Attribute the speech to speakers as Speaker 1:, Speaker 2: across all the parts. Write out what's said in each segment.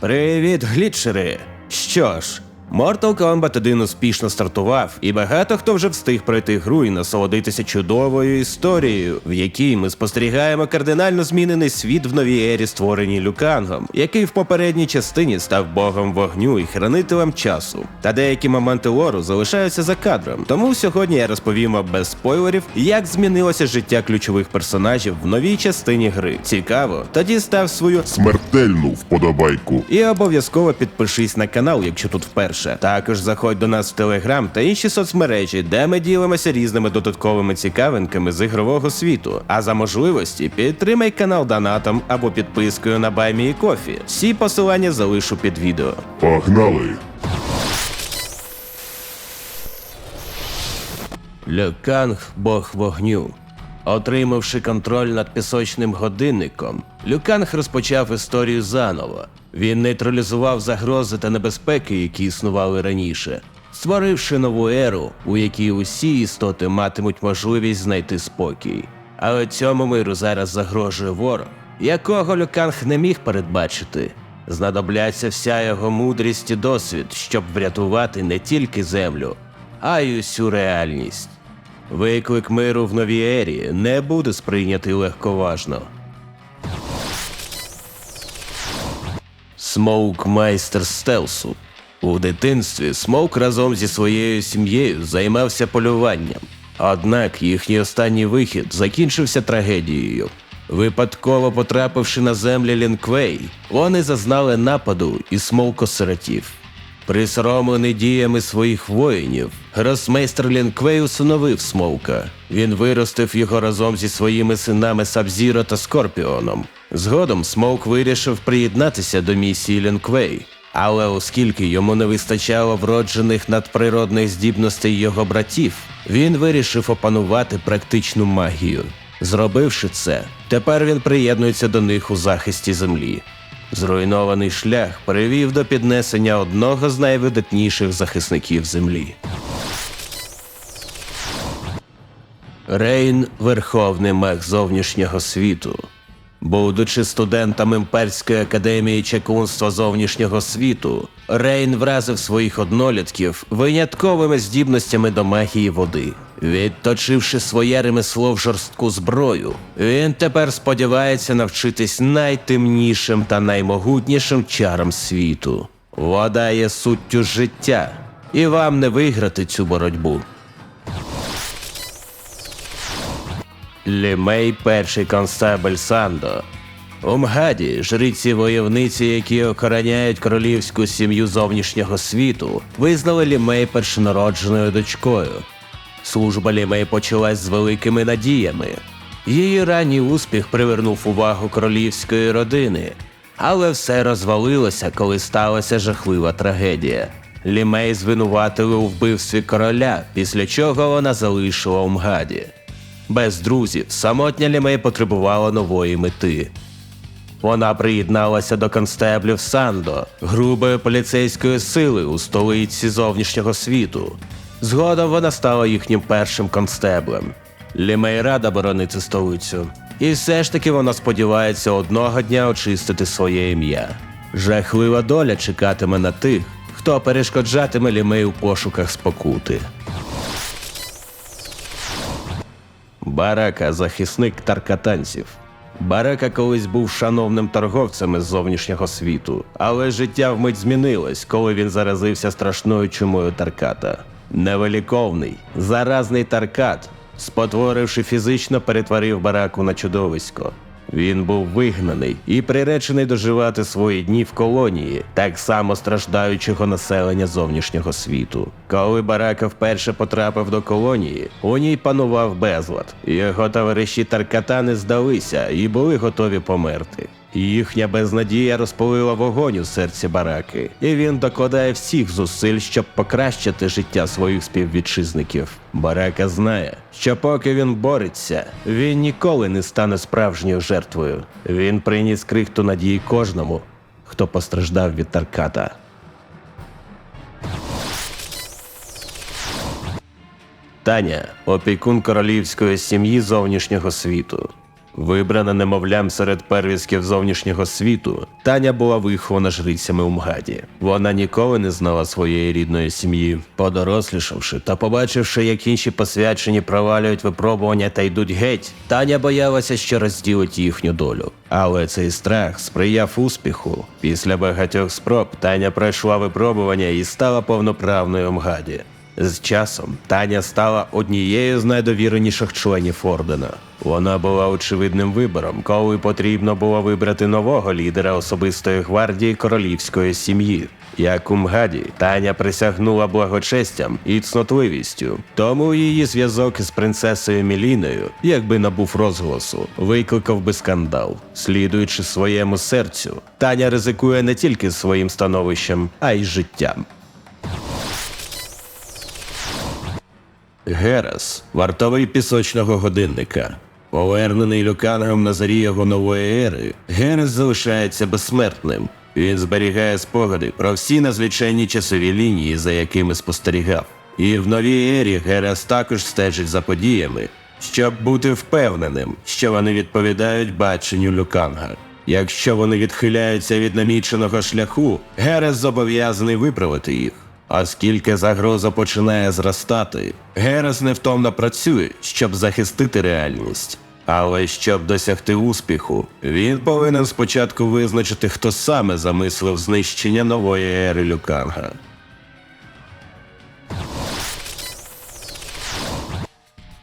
Speaker 1: Привіт, глітчери! Що ж, Mortal Kombat 1 успішно стартував, і багато хто вже встиг пройти гру і насолодитися чудовою історією, в якій ми спостерігаємо кардинально змінений світ в новій ері, створеній Люкангом, який в попередній частині став богом вогню і хранителем часу. Та деякі моменти лору залишаються за кадром. Тому сьогодні я розповім вам без спойлерів, як змінилося життя ключових персонажів в новій частині гри. Цікаво, тоді став свою
Speaker 2: Смертельну вподобайку.
Speaker 1: і обов'язково підпишись на канал, якщо тут вперше. Також заходь до нас в Телеграм та інші соцмережі, де ми ділимося різними додатковими цікавинками з ігрового світу. А за можливості підтримай канал донатом або підпискою на Баймі Кофі. Всі посилання залишу під відео.
Speaker 2: Погнали!
Speaker 1: Люканг Бог вогню. Отримавши контроль над пісочним годинником, Люканг розпочав історію заново. Він нейтралізував загрози та небезпеки, які існували раніше, створивши нову еру, у якій усі істоти матимуть можливість знайти спокій. Але цьому миру зараз загрожує ворог, якого Люканг не міг передбачити. Знадобляться вся його мудрість і досвід, щоб врятувати не тільки землю, а й усю реальність. Виклик миру в новій ері не буде сприйнятий легковажно. Смоук майстер стелсу. У дитинстві Смоук разом зі своєю сім'єю займався полюванням. Однак їхній останній вихід закінчився трагедією. Випадково потрапивши на землі Лінквей, вони зазнали нападу і Смоук осиротів. Присоромлений діями своїх воїнів, гросмейстер Лінквей усиновив Смоука. Він виростив його разом зі своїми синами Сабзіро та Скорпіоном. Згодом Смоук вирішив приєднатися до місії Лінквей. Але оскільки йому не вистачало вроджених надприродних здібностей його братів, він вирішив опанувати практичну магію. Зробивши це, тепер він приєднується до них у захисті землі. Зруйнований шлях привів до піднесення одного з найвидатніших захисників землі. Рейн верховний мех зовнішнього світу. Будучи студентом імперської академії чекунства зовнішнього світу, Рейн вразив своїх однолітків винятковими здібностями до магії води. Відточивши своє ремесло в жорстку зброю, він тепер сподівається навчитись найтемнішим та наймогутнішим чарам світу. Вода є суттю життя, і вам не виграти цю боротьбу. Лімей перший констебель Сандо. У Мгаді жриці войовниці, які охороняють королівську сім'ю зовнішнього світу, визнали Лімей першонародженою дочкою. Служба Лімей почалась з великими надіями. Її ранній успіх привернув увагу королівської родини, але все розвалилося, коли сталася жахлива трагедія. Лімей звинуватили у вбивстві короля, після чого вона залишила Умгаді. Без друзів самотня Лімей потребувала нової мети. Вона приєдналася до констеблів Сандо, грубої поліцейської сили у столиці зовнішнього світу. Згодом вона стала їхнім першим констеблем. Лімей рада боронити столицю. І все ж таки вона сподівається одного дня очистити своє ім'я. Жахлива доля чекатиме на тих, хто перешкоджатиме Лімей у пошуках спокути. Барака захисник таркатанців. Барака колись був шановним торговцем із зовнішнього світу, але життя вмить змінилось, коли він заразився страшною чумою Тарката. Невеликовний, заразний Таркат, спотворивши фізично, перетворив бараку на чудовисько. Він був вигнаний і приречений доживати свої дні в колонії, так само страждаючого населення зовнішнього світу. Коли барака вперше потрапив до колонії, у ній панував безлад. Його товариші Тарката не здалися і були готові померти. Їхня безнадія розпалила вогонь у серці бараки, і він докладає всіх зусиль, щоб покращити життя своїх співвітчизників. Барака знає, що поки він бореться, він ніколи не стане справжньою жертвою. Він приніс крихту надії кожному, хто постраждав від Тарката. Таня опікун королівської сім'ї зовнішнього світу. Вибрана немовлям серед первісків зовнішнього світу, Таня була вихована жрицями у Мгаді. Вона ніколи не знала своєї рідної сім'ї. Подорослішавши та побачивши, як інші посвячені провалюють випробування та йдуть геть, Таня боялася, що розділить їхню долю. Але цей страх сприяв успіху. Після багатьох спроб Таня пройшла випробування і стала повноправною Мгаді. З часом Таня стала однією з найдовіреніших членів ордена. Вона була очевидним вибором, коли потрібно було вибрати нового лідера особистої гвардії королівської сім'ї. Як у Мгаді, Таня присягнула благочестям і цнотливістю, тому її зв'язок із принцесою Міліною, якби набув розголосу, викликав би скандал. Слідуючи своєму серцю, Таня ризикує не тільки своїм становищем, а й життям. Герас, вартовий пісочного годинника. Повернений Люкангом на зарі його нової ери, Герас залишається безсмертним. Він зберігає спогади про всі незліченні часові лінії, за якими спостерігав. І в новій ері Герас також стежить за подіями, щоб бути впевненим, що вони відповідають баченню Люканга. Якщо вони відхиляються від наміченого шляху, Герес зобов'язаний виправити їх. Оскільки загроза починає зростати, Герес невтомно працює, щоб захистити реальність. Але щоб досягти успіху, він повинен спочатку визначити, хто саме замислив знищення нової ери Люканга.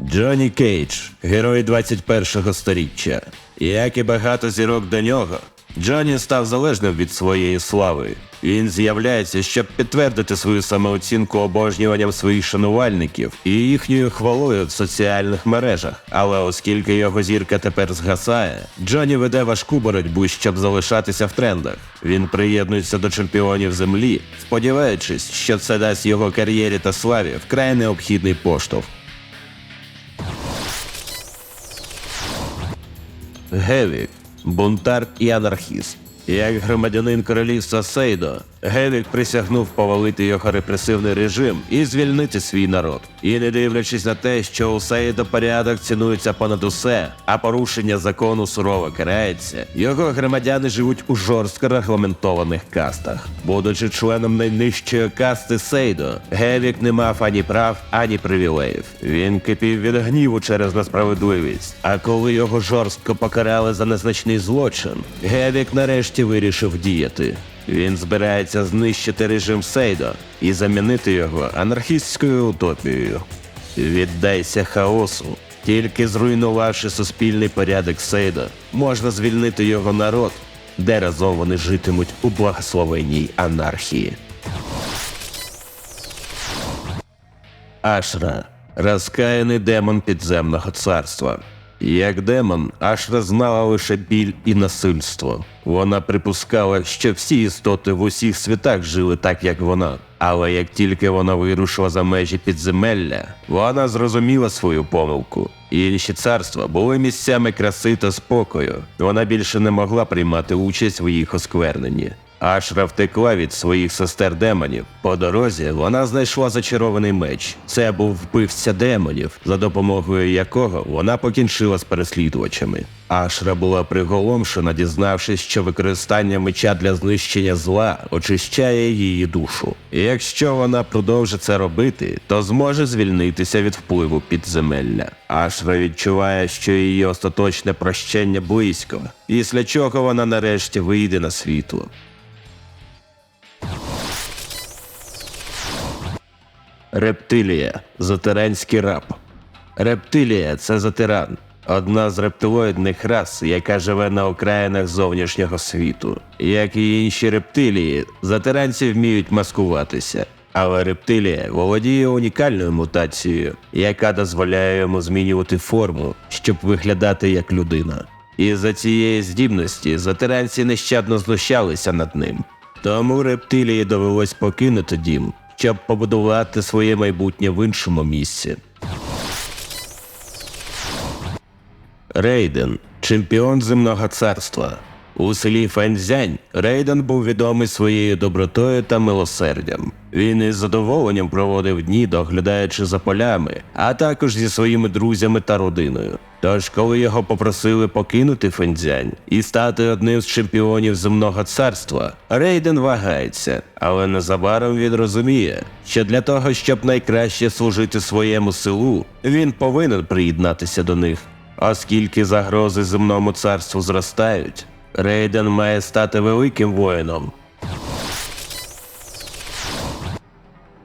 Speaker 1: Джонні Кейдж, герой 21-го сторіччя. Як і багато зірок до нього, Джонні став залежним від своєї слави. Він з'являється, щоб підтвердити свою самооцінку обожнюванням своїх шанувальників і їхньою хвалою в соціальних мережах. Але оскільки його зірка тепер згасає, Джонні веде важку боротьбу, щоб залишатися в трендах. Він приєднується до чемпіонів землі, сподіваючись, що це дасть його кар'єрі та славі вкрай необхідний поштовх. Гевік, бунтар і анархіст. Як громадянин королівства Сейдо, Гевік присягнув повалити його репресивний режим і звільнити свій народ. І не дивлячись на те, що у Сейдо порядок цінується понад усе, а порушення закону сурово карається, його громадяни живуть у жорстко регламентованих кастах. Будучи членом найнижчої касти Сейдо, Гевік не мав ані прав, ані привілеїв. Він кипів від гніву через несправедливість. А коли його жорстко покарали за незначний злочин, Гевік нарешті вирішив діяти. Він збирається знищити режим Сейдо і замінити його анархістською утопією. Віддайся хаосу. Тільки зруйнувавши суспільний порядок Сейдо, можна звільнити його народ, де разом вони житимуть у благословенній анархії. Ашра розкаяний демон підземного царства. Як демон, Ашра знала лише біль і насильство. Вона припускала, що всі істоти в усіх світах жили так, як вона. Але як тільки вона вирушила за межі підземелля, вона зрозуміла свою помилку. Інші царства були місцями краси та спокою. Вона більше не могла приймати участь в їх оскверненні. Ашра втекла від своїх сестер демонів. По дорозі вона знайшла зачарований меч. Це був вбивця демонів, за допомогою якого вона покінчила з переслідувачами. Ашра була приголомшена, дізнавшись, що використання меча для знищення зла очищає її душу. І якщо вона продовжить це робити, то зможе звільнитися від впливу підземелля. Ашра відчуває, що її остаточне прощення близько, після чого вона нарешті вийде на світло. Рептилія затеранський раб. Рептилія це затеран, одна з рептилоїдних рас, яка живе на окраїнах зовнішнього світу. Як і інші рептилії, затеранці вміють маскуватися. Але рептилія володіє унікальною мутацією, яка дозволяє йому змінювати форму, щоб виглядати як людина. І за цієї здібності затеранці нещадно знущалися над ним. Тому рептилії довелось покинути дім, щоб побудувати своє майбутнє в іншому місці. Рейден, чемпіон земного царства. У селі Фензянь Рейден був відомий своєю добротою та милосердям. Він із задоволенням проводив дні, доглядаючи за полями, а також зі своїми друзями та родиною. Тож, коли його попросили покинути Фензянь і стати одним з чемпіонів земного царства, Рейден вагається, але незабаром він розуміє, що для того, щоб найкраще служити своєму селу, він повинен приєднатися до них. Оскільки загрози земному царству зростають, Рейден має стати великим воїном.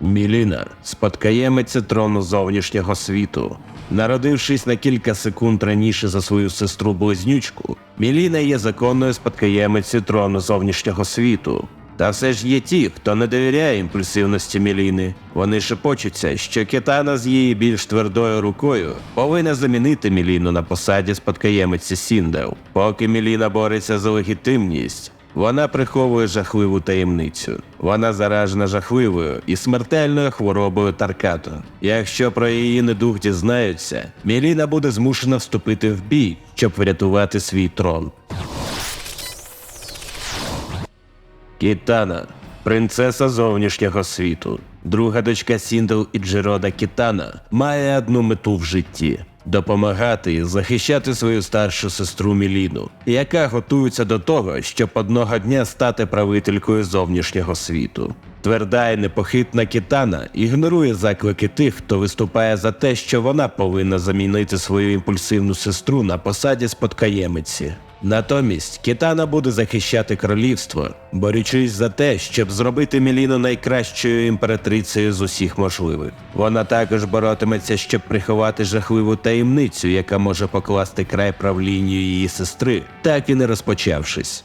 Speaker 1: Міліна спадкоємиця трону зовнішнього світу. Народившись на кілька секунд раніше за свою сестру близнючку, Міліна є законною спадкоємицею трону зовнішнього світу. Та все ж є ті, хто не довіряє імпульсивності Міліни. Вони шепочуться, що Китана з її більш твердою рукою повинна замінити Міліну на посаді спадкоємиці Сіндел. Поки Міліна бореться за легітимність, вона приховує жахливу таємницю. Вона заражена жахливою і смертельною хворобою Таркато. Якщо про її недух дізнаються, Міліна буде змушена вступити в бій, щоб врятувати свій трон. Кітана, принцеса зовнішнього світу, друга дочка Сіндел і Джерода Кітана, має одну мету в житті допомагати і захищати свою старшу сестру Міліну, яка готується до того, щоб одного дня стати правителькою зовнішнього світу. Тверда і непохитна Кітана ігнорує заклики тих, хто виступає за те, що вона повинна замінити свою імпульсивну сестру на посаді спадкоємиці. Натомість Кітана буде захищати королівство, борючись за те, щоб зробити Міліну найкращою імператрицею з усіх можливих. Вона також боротиметься, щоб приховати жахливу таємницю, яка може покласти край правлінню її сестри, так і не розпочавшись.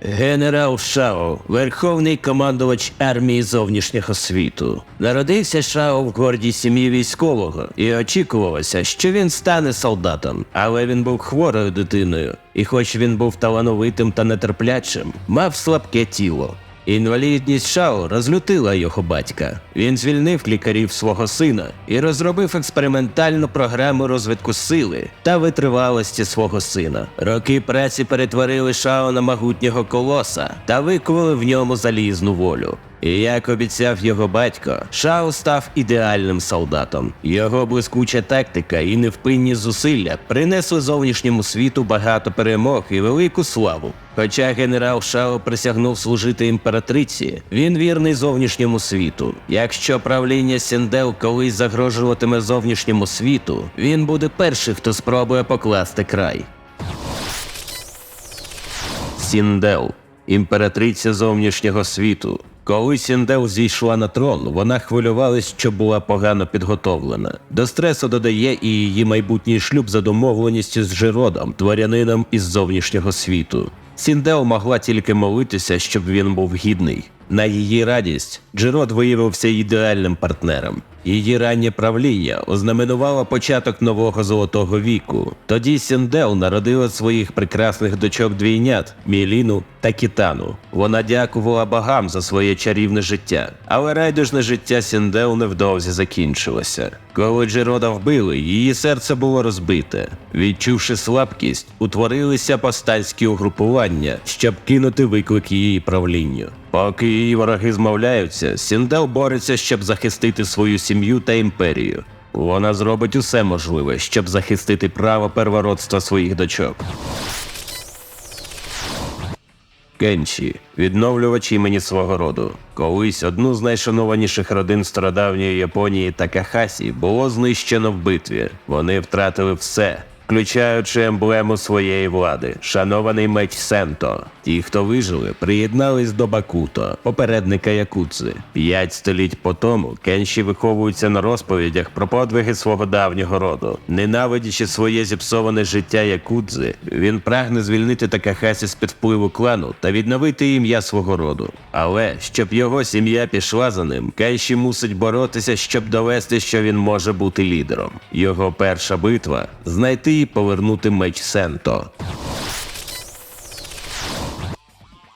Speaker 1: Генерал Шао, верховний командувач армії зовнішнього світу. Народився Шао в гордій сім'ї військового, і очікувалося, що він стане солдатом. Але він був хворою дитиною, і хоч він був талановитим та нетерплячим, мав слабке тіло. Інвалідність Шао розлютила його батька. Він звільнив лікарів свого сина і розробив експериментальну програму розвитку сили та витривалості свого сина. Роки праці перетворили Шао на могутнього колоса та викували в ньому залізну волю. І як обіцяв його батько, Шао став ідеальним солдатом. Його блискуча тактика і невпинні зусилля принесли зовнішньому світу багато перемог і велику славу. Хоча генерал Шао присягнув служити імператриці, він вірний зовнішньому світу. Якщо правління Сіндел колись загрожуватиме зовнішньому світу, він буде перший, хто спробує покласти край. Сіндел, імператриця зовнішнього світу. Коли Сіндел зійшла на трон, вона хвилювалась, що була погано підготовлена. До стресу додає і її майбутній шлюб за домовленістю з Жиродом, тварянином із зовнішнього світу. Сіндел могла тільки молитися, щоб він був гідний. На її радість Джерод виявився ідеальним партнером. Її раннє правління ознаменувало початок нового золотого віку. Тоді Сіндел народила своїх прекрасних дочок двійнят Міліну та Кітану. Вона дякувала богам за своє чарівне життя, але райдужне життя Сіндел невдовзі закінчилося. Коли Джерода вбили, її серце було розбите. Відчувши слабкість, утворилися повстанські угрупування, щоб кинути виклик її правлінню. Поки її вороги змовляються, Сіндел бореться, щоб захистити свою сім'ю та імперію. Вона зробить усе можливе, щоб захистити право первородства своїх дочок. Кенчі відновлювач імені свого роду. Колись одну з найшанованіших родин стародавньої Японії Такахасі було знищено в битві. Вони втратили все, включаючи емблему своєї влади, шанований меч Сенто. Ті, хто вижили, приєднались до Бакуто, попередника Якудзи. П'ять століть по тому Кенші виховуються на розповідях про подвиги свого давнього роду. Ненавидячи своє зіпсоване життя Якудзи, він прагне звільнити Такахасі з-під впливу клану та відновити ім'я свого роду. Але щоб його сім'я пішла за ним, Кенші мусить боротися, щоб довести, що він може бути лідером. Його перша битва знайти і повернути меч Сенто.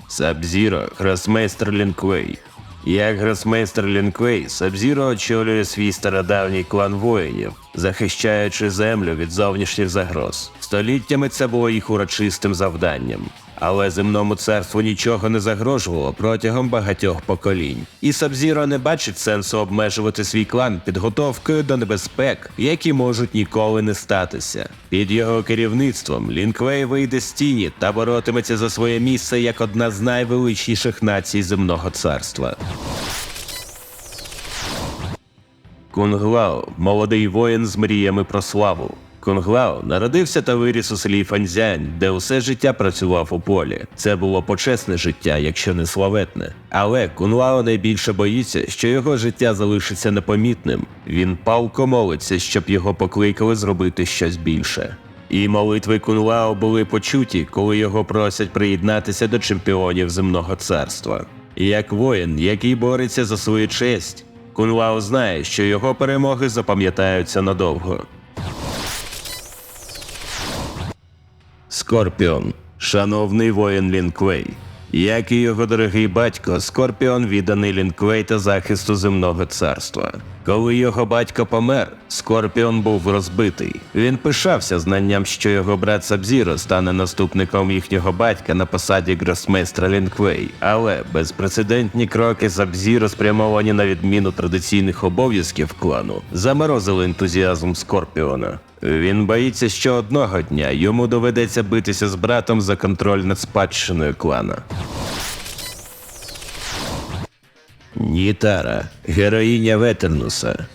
Speaker 1: Сабзіро, гросмейстер Лінквей. Як гросмейстер Лінквей, Сабзіро очолює свій стародавній клан воїнів, захищаючи землю від зовнішніх загроз. Століттями це було їх урочистим завданням. Але земному царству нічого не загрожувало протягом багатьох поколінь. І Сабзіро не бачить сенсу обмежувати свій клан підготовкою до небезпек, які можуть ніколи не статися. Під його керівництвом Лінквей вийде з тіні та боротиметься за своє місце як одна з найвеличніших націй земного царства. Кунглао молодий воїн з мріями про славу. Кунглао народився та виріс у селі Фанзянь, де усе життя працював у полі. Це було почесне життя, якщо не славетне. Але Кунглао найбільше боїться, що його життя залишиться непомітним. Він палко молиться, щоб його покликали зробити щось більше. І молитви Кунлао були почуті, коли його просять приєднатися до чемпіонів земного царства. Як воїн, який бореться за свою честь, Кунлао знає, що його перемоги запам'ятаються надовго. Скорпіон, шановний воїн Лінквей. Як і його дорогий батько, Скорпіон відданий Лінквей та захисту земного царства. Коли його батько помер, Скорпіон був розбитий. Він пишався знанням, що його брат Сабзіро стане наступником їхнього батька на посаді гросмейстра Лінквей. Але безпрецедентні кроки Сабзіро, спрямовані на відміну традиційних обов'язків клану, заморозили ентузіазм Скорпіона. Він боїться, що одного дня йому доведеться битися з братом за контроль над спадщиною клана. Нітара, героїня Ветернуса.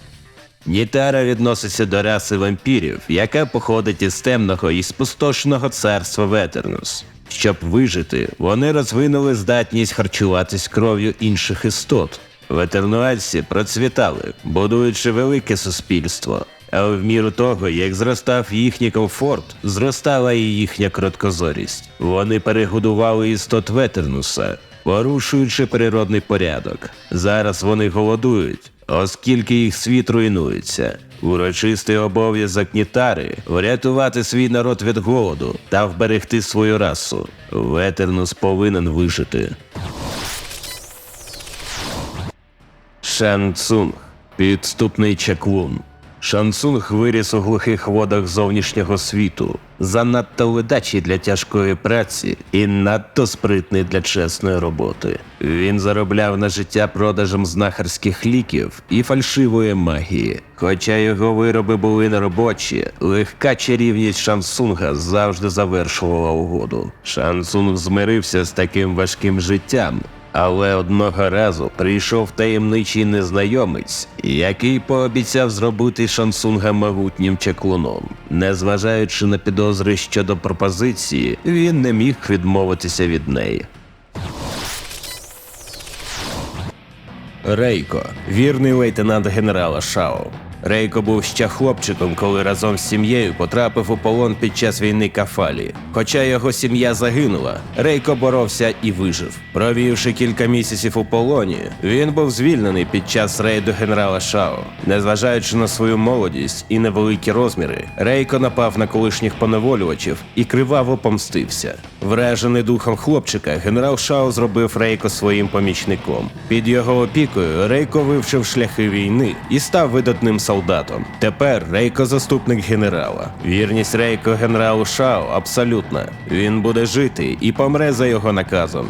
Speaker 1: Нітара відноситься до раси вампірів, яка походить із темного і спустошеного царства Ветернус. Щоб вижити, вони розвинули здатність харчуватись кров'ю інших істот. Ветернуальці процвітали, будуючи велике суспільство. А в міру того, як зростав їхній комфорт, зростала і їхня кроткозорість. Вони перегодували істот Ветернуса, порушуючи природний порядок. Зараз вони голодують, оскільки їх світ руйнується. Урочистий обов'язок Нітари врятувати свій народ від голоду та вберегти свою расу. Ветернус повинен вижити. Шан Цунг – підступний чаклун. Шансунг виріс у глухих водах зовнішнього світу, занадто ледачий для тяжкої праці і надто спритний для чесної роботи. Він заробляв на життя продажем знахарських ліків і фальшивої магії. Хоча його вироби були неробочі, легка чарівність Шансунга завжди завершувала угоду. Шансунг змирився з таким важким життям але одного разу прийшов таємничий незнайомець, який пообіцяв зробити шансунга могутнім чеклуном. Незважаючи на підозри щодо пропозиції, він не міг відмовитися від неї. Рейко, вірний лейтенант генерала Шао. Рейко був ще хлопчиком, коли разом з сім'єю потрапив у полон під час війни Кафалі. Хоча його сім'я загинула, Рейко боровся і вижив. Провівши кілька місяців у полоні, він був звільнений під час рейду генерала Шао. Незважаючи на свою молодість і невеликі розміри, Рейко напав на колишніх поневолювачів і криваво помстився. Вражений духом хлопчика, генерал Шао зробив Рейко своїм помічником. Під його опікою Рейко вивчив шляхи війни і став видатним солдатом. Тепер Рейко заступник генерала. Вірність Рейко генералу Шао абсолютна. Він буде жити і помре за його наказом.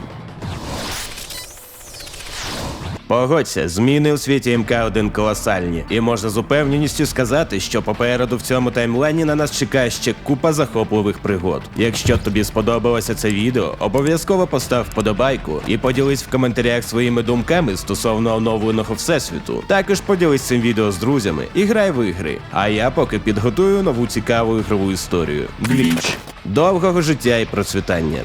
Speaker 1: Погодься, зміни у світі МК-1 колосальні, і можна з упевненістю сказати, що попереду в цьому таймлайні на нас чекає ще купа захопливих пригод. Якщо тобі сподобалося це відео, обов'язково постав вподобайку і поділись в коментарях своїми думками стосовно оновленого всесвіту. Також поділись цим відео з друзями і грай в ігри. А я поки підготую нову цікаву ігрову історію. Гліч. Довгого життя і процвітання.